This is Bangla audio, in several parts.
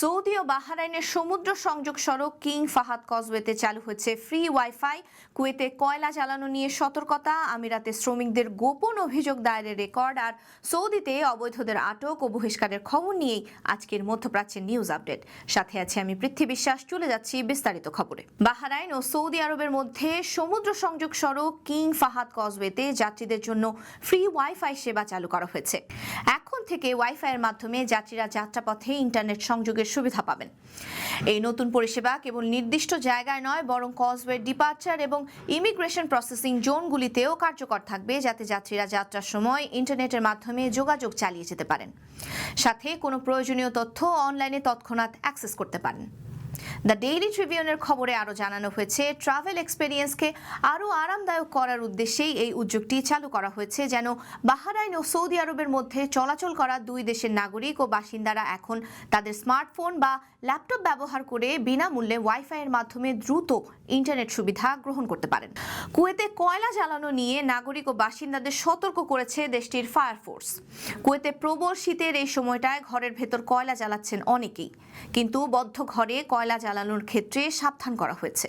সৌদি ও বাহারাইনের সমুদ্র সংযোগ সড়ক কিং ফাহাদ কজওয়েতে চালু হয়েছে ফ্রি ওয়াইফাই। কুয়েতে কয়লা জ্বালানো নিয়ে সতর্কতা, আমিরাতে শ্রমিকদের গোপন অভিযোগ দায়েরের রেকর্ড আর সৌদিতে অবৈধদের আটক ও বহিষ্কারের খবর নিয়েই আজকের মধ্যপ্রাচ্যের নিউজ আপডেট। সাথে আছে আমি পৃথ্বী বিশ্বাস, চলে যাচ্ছি বিস্তারিত খবরে। বাহারাইন ও সৌদি আরবের মধ্যে সমুদ্র সংযোগ সড়ক কিং ফাহাদ কজওয়েতে যাত্রীদের জন্য ফ্রি ওয়াইফাই সেবা চালু করা হয়েছে। এখন থেকে ওয়াইফাইয়ের মাধ্যমে যাত্রীরা যাত্রাপথে ইন্টারনেট সংযোগের সুবিধা পাবেন। এই নতুন পরিষেবা কেবল নির্দিষ্ট জায়গায় নয়, বরং কজওয়ে ডিপার্চার এবং ইমিগ্রেশন প্রসেসিং জোনগুলিতেও কার্যকর থাকবে, যাতে যাত্রীরা যাত্রার সময় ইন্টারনেটের মাধ্যমে যোগাযোগ চালিয়ে যেতে পারেন। সাথে কোনো প্রয়োজনীয় তথ্য অনলাইনে তৎক্ষণাৎ অ্যাক্সেস করতে পারেন। দ্য ডেইলি ট্রিবিউনের খবরে আরও জানানো হয়েছে ট্রাভেল এক্সপেরিয়েন্সকে আরও আরামদায়ক করার উদ্দেশ্যেই এই উদ্যোগটি চালু করা হয়েছে, যেন বাহারাইন ও সৌদি আরবের মধ্যে চলাচল করা দুই দেশের নাগরিক ও বাসিন্দারা এখন তাদের স্মার্টফোন বা ল্যাপটপ ব্যবহার করে বিনামূল্যে ওয়াইফাইয়ের মাধ্যমে দ্রুত ইন্টারনেট সুবিধা গ্রহণ করতে পারেন। কুয়েতে কয়লা জ্বালানো নিয়ে নাগরিক ও বাসিন্দাদের সতর্ক করেছে দেশটির ফায়ার ফোর্স কুয়েতে প্রবল শীতের এই সময়টায় ঘরের ভেতর কয়লা জ্বালাচ্ছেন অনেকেই। কিন্তু বদ্ধ ঘরে কয়লা জ্বালানোর ক্ষেত্রে সাবধান করা হয়েছে।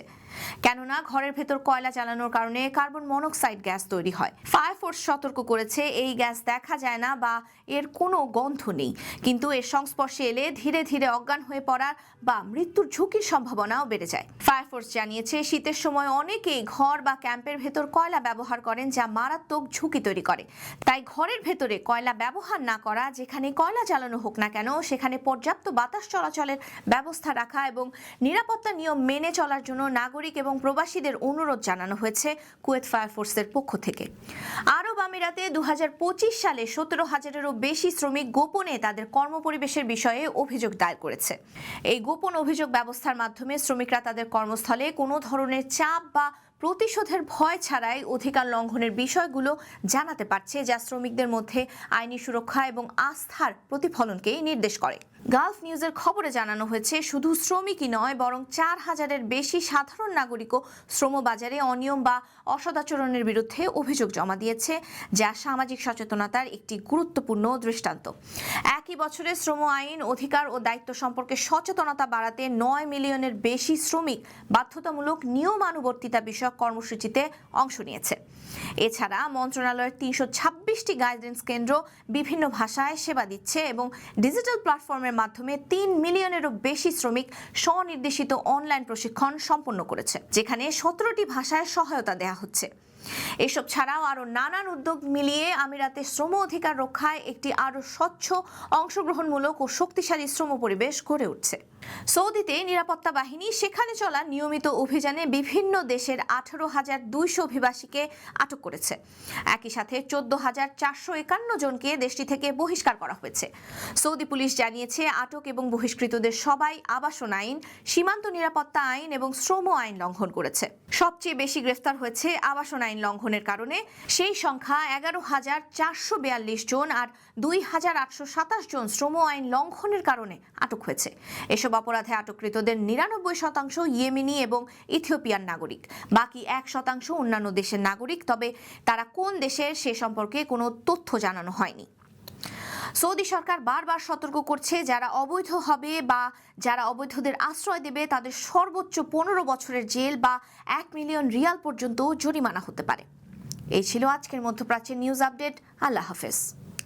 কেননা ঘরের ভেতর কয়লা জ্বালানোর কারণে কার্বন মনোক্সাইড গ্যাস তৈরি হয়। ফায়ার ফোর্স সতর্ক করেছে, এই গ্যাস দেখা যায় না বা এর কোনো গন্ধ নেই। কিন্তু এর সংস্পর্শে এলে ধীরে ধীরে অজ্ঞান হয়ে পড়ার বা মৃত্যুর ঝুঁকির সম্ভাবনাও বেড়ে যায়। ফায়ার ফোর্স জানিয়েছে, শীতের সময় অনেকেই ঘর বা ক্যাম্পের ভেতর কয়লা ব্যবহার করেন যা মারাত্মক ঝুঁকি তৈরি করে। তাই ঘরের ভেতরে কয়লা ব্যবহার না করা, যেখানে কয়লা জ্বালানো হোক না কেন, সেখানে পর্যাপ্ত বাতাস চলাচলের ব্যবস্থা রাখা এবং নিরাপত্তা নিয়ম মেনে চলার জন্য নাগরিক এবং প্রবাসীদের অনুরোধ জানানো হয়েছে কুয়েত ফায়ার ফোর্সের পক্ষ থেকে। আরব আমিরাতে দু হাজার পঁচিশ সালে সতেরো হাজারেরও বেশি শ্রমিক গোপনে তাদের কর্মপরিবেশের বিষয়ে অভিযোগ দায়ের করেছে। এই গোপন অভিযোগ ব্যবস্থার মাধ্যমে শ্রমিকরা তাদের কর্মস্থলে কোনো ধরনের চাপ বা প্রতিশোধের ভয় ছাড়াই অধিকার লঙ্ঘনের বিষয়গুলো জানাতে পারছে যা শ্রমিকদের মধ্যে আইনি সুরক্ষা এবং আস্থার প্রতিফলনকেই নির্দেশ করে। গালফ নিউজের খবরে জানানো হয়েছে, শুধু শ্রমিকই নয়, বরং চার হাজারের বেশি সাধারণ নাগরিকও শ্রমবাজারে অনিয়ম বা অসদাচরণের বিরুদ্ধে অভিযোগ জমা দিয়েছে, যা সামাজিক সচেতনতার একটি গুরুত্বপূর্ণ দৃষ্টান্ত। একই বছরে শ্রম আইন, অধিকার ও দায়িত্ব সম্পর্কে সচেতনতা বাড়াতে নয় মিলিয়নের বেশি শ্রমিক বাধ্যতামূলক নিয়মানুবর্তিতা বিষয়ক কর্মসূচিতে অংশ নিয়েছে। এছাড়া মন্ত্রণালয়ের তিনশো ছাব্বিশটি গাইডেন্স কেন্দ্র বিভিন্ন ভাষায় সেবা দিচ্ছে এবং ডিজিটাল প্ল্যাটফর্মের মাধ্যমে তিন মিলিয়নেরও বেশি শ্রমিক স্বনির্দেশিত অনলাইন প্রশিক্ষণ সম্পন্ন করেছে, যেখানে সতেরোটি ভাষায় সহায়তা দেওয়া হচ্ছে। এসব ছাড়াও আরও নানান উদ্যোগ মিলিয়ে আমিরাতে শ্রম অধিকার রক্ষায় একটি আরও স্বচ্ছ, অংশগ্রহণমূলক ও শক্তিশালী শ্রম পরিবেশ গড়ে উঠছে। সৌদিতে নিরাপত্তা বাহিনী সেখানে চলা নিয়মিত অভিযানে বিভিন্ন দেশের আঠারো হাজার দুইশো অভিবাসীকে আটক করেছে। একই সাথে চোদ্দ হাজার চারশো একান্ন জনকে দেশটি থেকে বহিষ্কার করা হয়েছে। সৌদি পুলিশ জানিয়েছে, আটক এবং বহিষ্কৃতদের সবাই আবাসন আইন, সীমান্ত নিরাপত্তা আইন এবং শ্রম আইন লঙ্ঘন করেছে। সবচেয়ে বেশি গ্রেফতার হয়েছে আবাসন আইন লঙ্ঘনের কারণে সেই সংখ্যা এগারো হাজার চারশো বিয়াল্লিশ জন আর দুই হাজার আটশো সাতাশ জন শ্রম আইন লঙ্ঘনের কারণে আটক হয়েছে। এসব অপরাধে আটককৃতদের নিরানব্বই শতাংশ ইয়েমিনি এবং ইথিওপিয়ান নাগরিক। বাকি এক শতাংশ অন্যান্য দেশের নাগরিক। তবে তারা কোন দেশের সে সম্পর্কে কোনো তথ্য জানানো হয়নি। সৌদি সরকার বারবার সতর্ক করছে, যারা অবৈধ হবে বা যারা অবৈধদের আশ্রয় দেবে, তাদের সর্বোচ্চ পনেরো বছরের জেল বা এক মিলিয়ন রিয়াল পর্যন্ত জরিমানা হতে পারে। এই ছিল আজকের মধ্যপ্রাচ্যের নিউজ আপডেট আল্লাহ হাফেজ।